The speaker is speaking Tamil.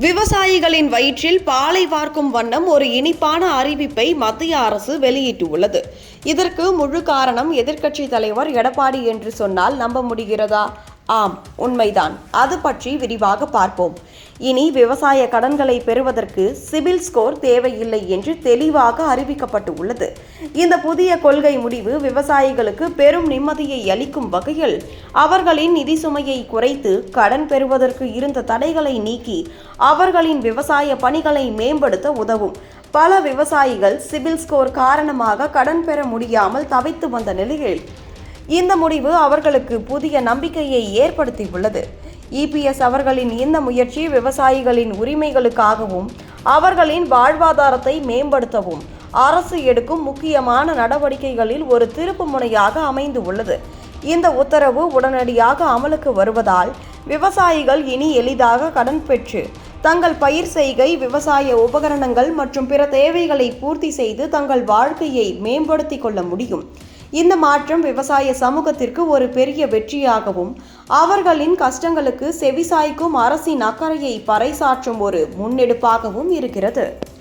விவசாயிகளின் வயிற்றில் பாலை வார்க்கும் வண்ணம் ஒரு இனிப்பான அறிவிப்பை மத்திய அரசு வெளியிட்டுள்ளது. இதற்கு முழு காரணம் எதிர்க்கட்சி தலைவர் எடப்பாடி என்று சொன்னால் நம்ப முடிகிறதா? ஆம் உண்மைதான். அது பற்றி விரிவாக பார்ப்போம். இனி விவசாய கடன்களை பெறுவதற்கு சிபில் ஸ்கோர் தேவையில்லை என்று தெளிவாக அறிவிக்கப்பட்டு உள்ளது இந்த புதிய கொள்கை முடிவு விவசாயிகளுக்கு பெரும் நிம்மதியை அளிக்கும் வகையில் அவர்களின் நிதி சுமையை குறைத்து கடன் பெறுவதற்கு இருந்த தடைகளை நீக்கி அவர்களின் விவசாய பணிகளை மேம்படுத்த உதவும். பல விவசாயிகள் சிபில் ஸ்கோர் காரணமாக கடன் பெற முடியாமல் தவித்து வந்த நிலையில் இந்த முடிவு அவர்களுக்கு புதிய நம்பிக்கையை ஏற்படுத்தியுள்ளது. இபிஎஸ் அவர்களின் இந்த முயற்சி விவசாயிகளின் உரிமைகளுக்காகவும் அவர்களின் வாழ்வாதாரத்தை மேம்படுத்தவும் அரசு எடுக்கும் முக்கியமான நடவடிக்கைகளில் ஒரு திருப்பு முனையாக அமைந்து உள்ளது. இந்த உத்தரவு உடனடியாக அமலுக்கு வருவதால் விவசாயிகள் இனி எளிதாக கடன் பெற்று தங்கள் பயிர் செய்கை விவசாய உபகரணங்கள் மற்றும் பிற தேவைகளை பூர்த்தி செய்து தங்கள் வாழ்க்கையை மேம்படுத்திக் கொள்ள முடியும். இந்த மாற்றம் விவசாய சமூகத்திற்கு ஒரு பெரிய வெற்றியாகவும் அவர்களின் கஷ்டங்களுக்கு செவிசாய்க்கும் அரசின் அக்கறையை பறைசாற்றும் ஒரு முன்னெடுப்பாகவும் இருக்கிறது.